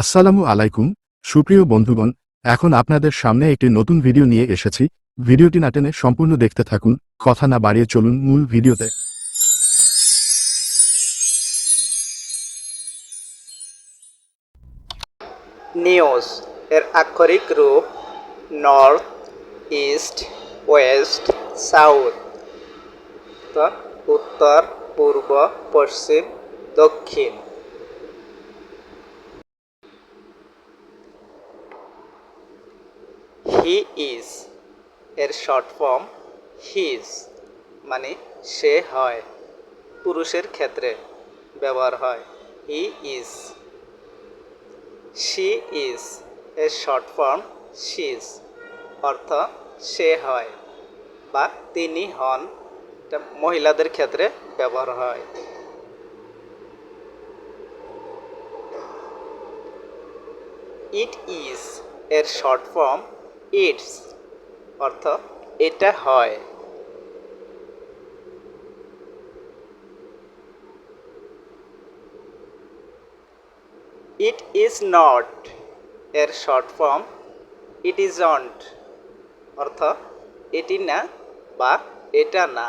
আসসালামু আলাইকুম, সুপ্রিয় বন্ধুগণ, এখন আপনাদের সামনে একটি নতুন ভিডিও নিয়ে এসেছি। ভিডিওটি না টেনে সম্পূর্ণ দেখতে থাকুন, কথা না বাড়িয়ে চলুন মূল ভিডিওতে। নিউজ এর আক্ষরিক রূপ নর্থ, ইস্ট, ওয়েস্ট, সাউথ। উত্তর পূর্ব, পশ্চিম, দক্ষিণ। হি ইজ এর শর্ট ফর্ম হিজ মানে সে হয়। পুরুষের ক্ষেত্রে ব্যবহার হয়। হি ইজ শি ইজ এর শর্ট ফর্ম শিজ অর্থ সে হয় বা তিনি হন। মহিলাদের ক্ষেত্রে ব্যবহার হয়। ইট ইজ এর শর্ট ফর্ম ইটস অর্থ এটা হয়। ইট ইজ নট এর short form it isn't অর্থ এটি না বা এটা না।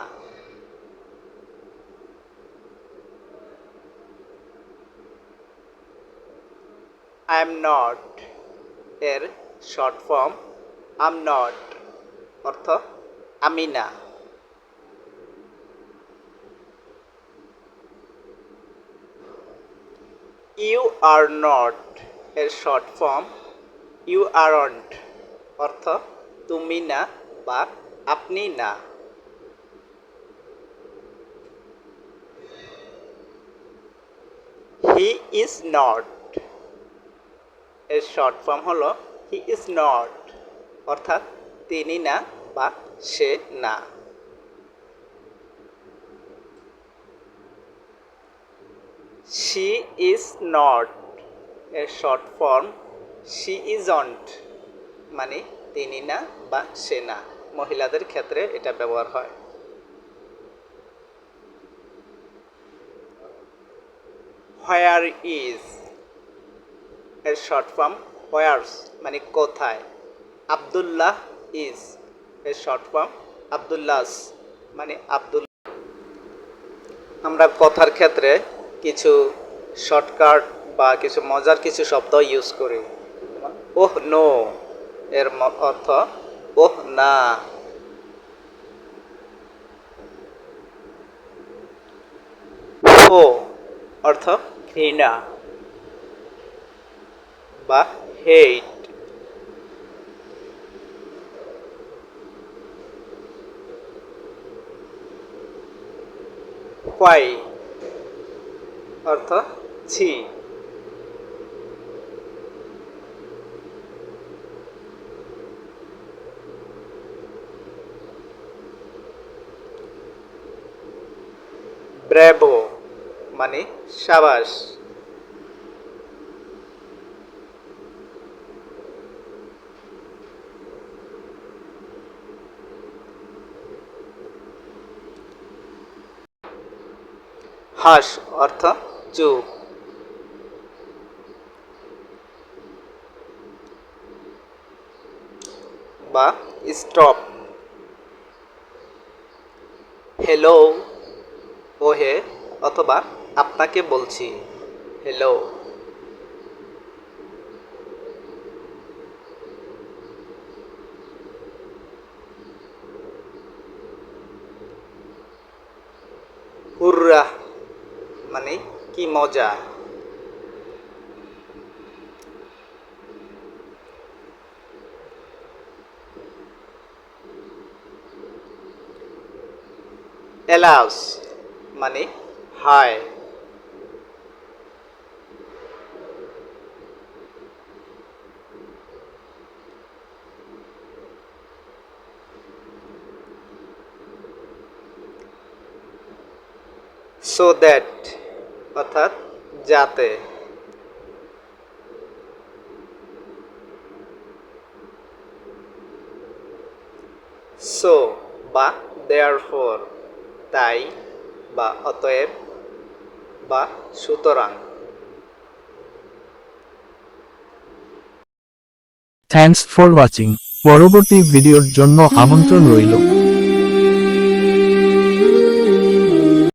আই এম নট এর শর্ট ফর্ম আম নট অর্থ, আমি না। ইউ আর নট এর শর্ট ফর্ম ইউ আরন্ট অর্থ, তুমি না বা আপনি না। হি ইজ নট এর শর্ট ফর্ম হলো হি ইজ নট অর্থাৎ তিনি না বা সে না। শি ইজ নট এর short form she isn't মানে তিনি না বা সে না। মহিলাদের ক্ষেত্রে এটা ব্যবহার হয়। হোয়ার ইজ এর শর্ট ফর্ম হোয়ার্স মানে কোথায়। আবদুল্লাহ ইজ এর শর্ট ফর্ম, আবদুল্লাস মানে আব্দুল। আমরা কথার ক্ষেত্রে কিছু শর্টকাট বা কিছু মজার কিছু শব্দ ইউজ করি। ওহ, নো, এর অর্থ ওহ, না। ও, অর্থ ঘৃণা বা হেট হোয়াই অর্থ ছি ব্র্যাভো মানে সাবাস। হাস অর্থ চুপ বা স্টপ। হ্যালো ওহে অথবা আপনাকে বলছি হ্যালো হুররা। মানে কি মজা? এলাউস মানে হায়। সো দ্যাট অর্থাৎ যাতে। সো বা দেয়ার ফর তাই বা অতএব বা সুতরাং। থ্যাঙ্কস ফর ওয়াচিং পরবর্তী ভিডিওর জন্য আমন্ত্রণ রইল।